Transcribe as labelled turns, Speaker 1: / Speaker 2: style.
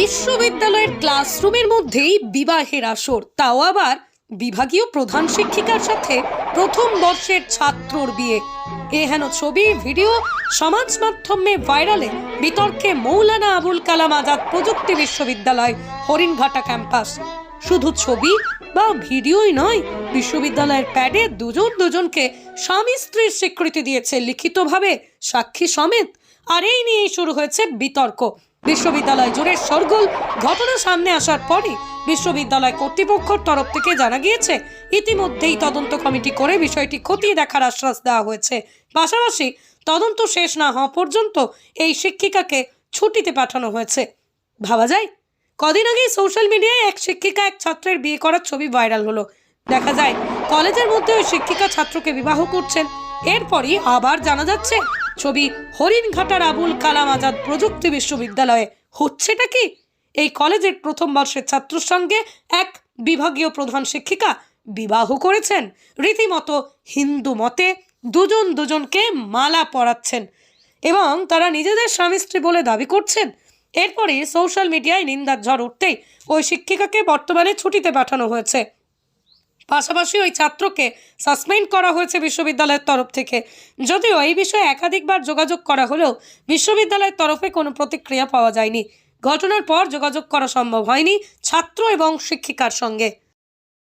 Speaker 1: বিশ্ববিদ্যালয়ের ক্লাসরুমের মধ্যেই বিবাহের আসর। তাও আবার বিভাগীয় প্রধান শিক্ষিকার সাথে প্রথম বর্ষের ছাত্রর বিয়ে। এ হেন ছবি, ভিডিও, সমাজ মাধ্যমে ভাইরালে বিতর্কে মৌলানা আবুল কালাম আজাদ প্রযুক্তি বিশ্ববিদ্যালয়, হরিণঘাটা ক্যাম্পাস। শুধু ছবি বা ভিডিওই নয়, বিশ্ববিদ্যালয়ের প্যাডে দুজন দুজনকে স্বামী স্ত্রীর স্বীকৃতি দিয়েছে লিখিতভাবে সাক্ষী সমেত। আর এই নিয়েই শুরু হয়েছে বিতর্ক। বিশ্ববিদ্যালয় জুড়ে সরগোল, ঘটনা সামনে আসার পরই বিশ্ববিদ্যালয় কর্তৃপক্ষের তরফ থেকে জানা গিয়েছে, ইতিমধ্যেই তদন্ত কমিটি করে বিষয়টি খতিয়ে দেখার আশ্বাস দেওয়া হয়েছে। পাশাপাশি তদন্ত শেষ না হওয়া পর্যন্ত এই শিক্ষিকাকে ছুটিতে পাঠানো হয়েছে। ভাবা যায়, কদিন আগেই সোশ্যাল মিডিয়ায় এক শিক্ষিকা এক ছাত্রের বিয়ে করার ছবি ভাইরাল হলো। দেখা যায়, কলেজের মধ্যে ওই শিক্ষিকা ছাত্রকে বিবাহ করছেন, এরপরই আবার জানা যাচ্ছে ছবি হরিণঘাটার আবুল কালাম আজাদ প্রযুক্তি বিশ্ববিদ্যালয়ে হচ্ছেটা কি? এই কলেজের প্রথম বর্ষের ছাত্রর সঙ্গে এক বিভাগীয় প্রধান শিক্ষিকা বিবাহ করেছেন। রীতিমতো হিন্দু মতে দুজন দুজনকে মালা পরাচ্ছেন এবং তারা নিজেদের স্বামী স্ত্রী বলে দাবি করছেন। এরপরে সোশ্যাল মিডিয়ায় নিন্দার ঝড় উঠতেই ওই শিক্ষিকাকে বর্তমানে ছুটিতে পাঠানো হয়েছে। পাশাপাশি ওই ছাত্রকে সাসপেন্ড করা হয়েছে বিশ্ববিদ্যালয়ের তরফ থেকে। যদিও এই বিষয়ে একাধিকবার যোগাযোগ করা হলেও বিশ্ববিদ্যালয়ের তরফে কোনো প্রতিক্রিয়া পাওয়া যায়নি। ঘটনার পর যোগাযোগ করা সম্ভব হয়নি ছাত্র এবং শিক্ষিকার সঙ্গে।